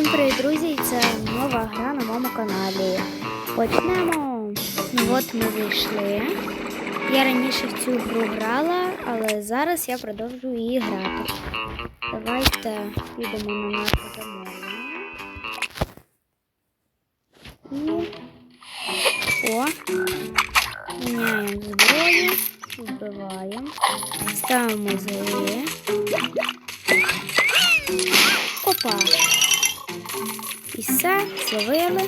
Всім привіт, друзі! Це нова гра на моєму каналі. Почнемо. От ми вийшли. Я раніше в цю гру грала, але зараз я продовжую її грати. Давайте підемо на наше замовлення. О! Міняємо зброю, вбиваємо, ставимо зли. Опа! І все, зловили.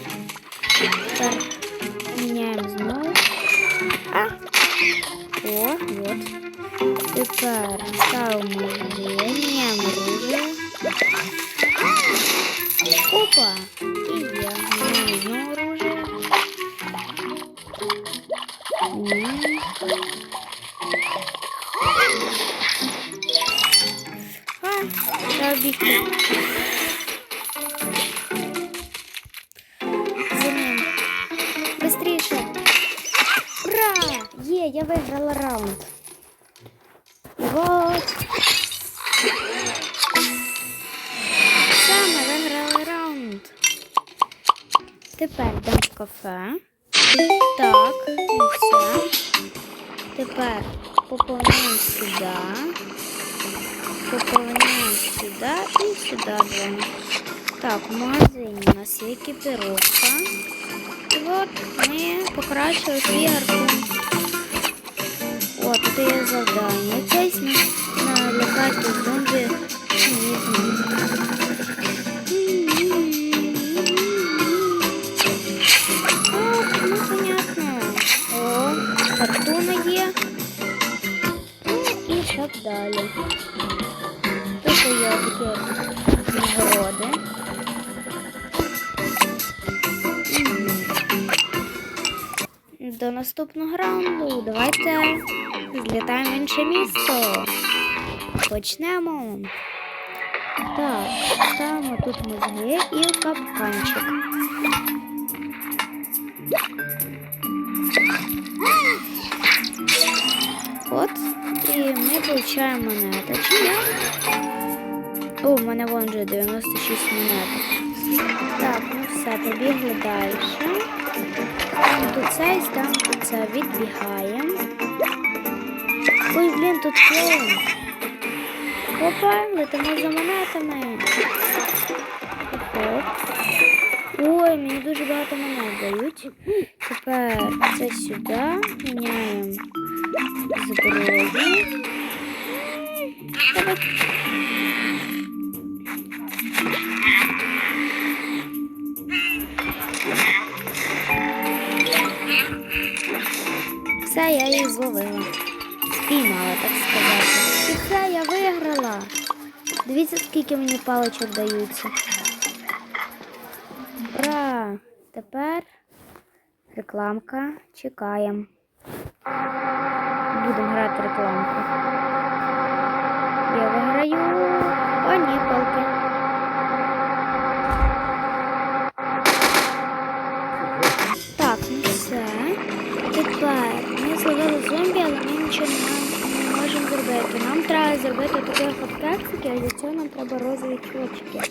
Тепер міняємо знову. А! О, от. Тепер ставимо зли, міняємо оружие. Опа! І є. Міняємо знову оружие. Міняємо. А, треба бігти. Є, я виграла раунд. І от. Все, виграли раунд. Тепер йдемо в кафе. Так, і все. Тепер поповняємо сюди. Поповняємо сюди і сюди двоє. Так, в магазині у нас є екіпіровка. І от ми покращили свій гарпун. Є завдання. Якесь налякати зомбі. Ну понятно. О, картона є. І так далі. Тут є такі нагороди. До наступного раунду давайте злітаємо в інше місто. Почнемо. Так, ставимо тут мозги і капканчик. От, і ми получаємо монети. Чи ні? О, у мене вон вже 96 монет. Так, ну все, побігли далі. Тут це і там тут відбігаємо. Ой, блін, тут клоун. Опа, летимо за монетами. Оп. Ой, мені дуже багато монет дають. Тепер це сюди. Міняємо зброю. Її зловила. Спіймала, так сказати. І все, я виграла. Дивіться, скільки мені паличок даються. Ура! Тепер рекламка. Чекаємо. Будемо грати рекламку. Я виграю. О, ні, палки. Так, ну все. Тепер ми зомбі, але ми нічого не, можемо зробити. Нам треба зробити такі хот-кексики, а для цього нам треба розові чочки.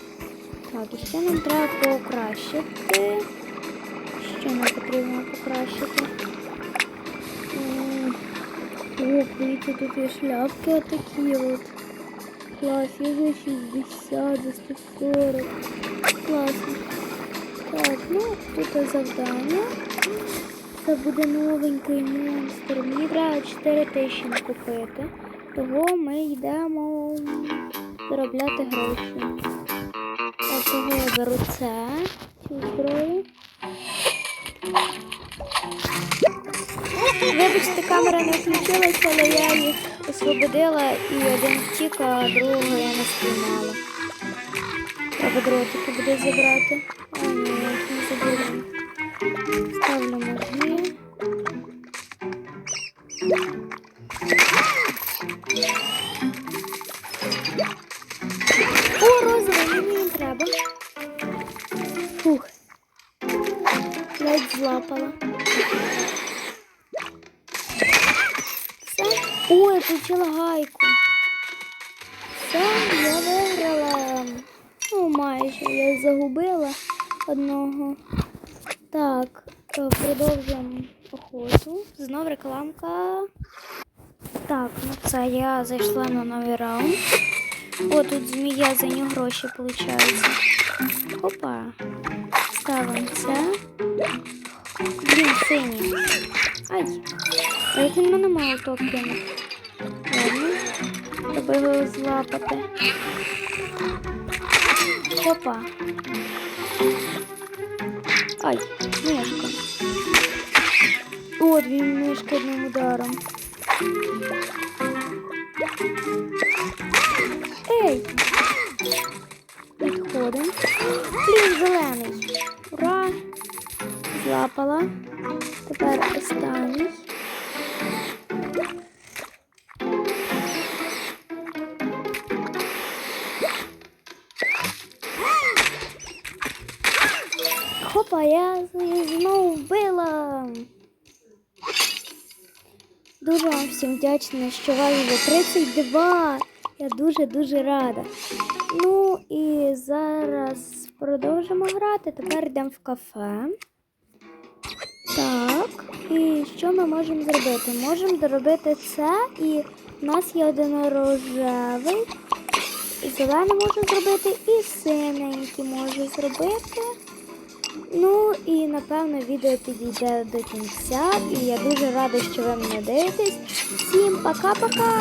Так, і ще нам треба покращити. Що нам потрібно покращити? О, дивіться, тут є шляпки отакі от. Клас, є за 60, за 140. Класно. Так, ну тут завдання. Це буде новенький монстр. Мені треба 4 тисячі купити. Того ми йдемо заробляти гроші. Так, того я беру це, цю зброю. Вибачте, камера не включилася, але я їх освободила і один втік, а другого я не спіймала. Треба дротики буде забрати. А ні, не заберу. Ставлю Ледь злапала. Ой, включила гайку. Все, я виграла. Ну, майже я загубила одного. Так, е, продовжуємо охоту. Знов рекламка. Так, ну це я зайшла на новий раунд. О, тут змія за нього гроші виходить. Опа. Це. Блін, синій. Ай. А як він мене молоток кинув? Ладно. Треба його злапати. Опа. Ай, мишка. О, дві мишки одним ударом. Ей! Підходимо. Блін, зелений. Ура! Злапала. Тепер останній. Хопа, я її знову вбила. Дуже вам всім вдячна, що вас вже 32. Я дуже-дуже рада. Ну і зараз продовжимо грати. Тепер йдемо в кафе. Так, і що ми можемо зробити? Можемо доробити це, і в нас є один рожевий. І зелений можу зробити, і синенький можу зробити. Ну і напевно відео підійде до кінця. І я дуже рада, що ви мене дивитесь. Всім пока-пока!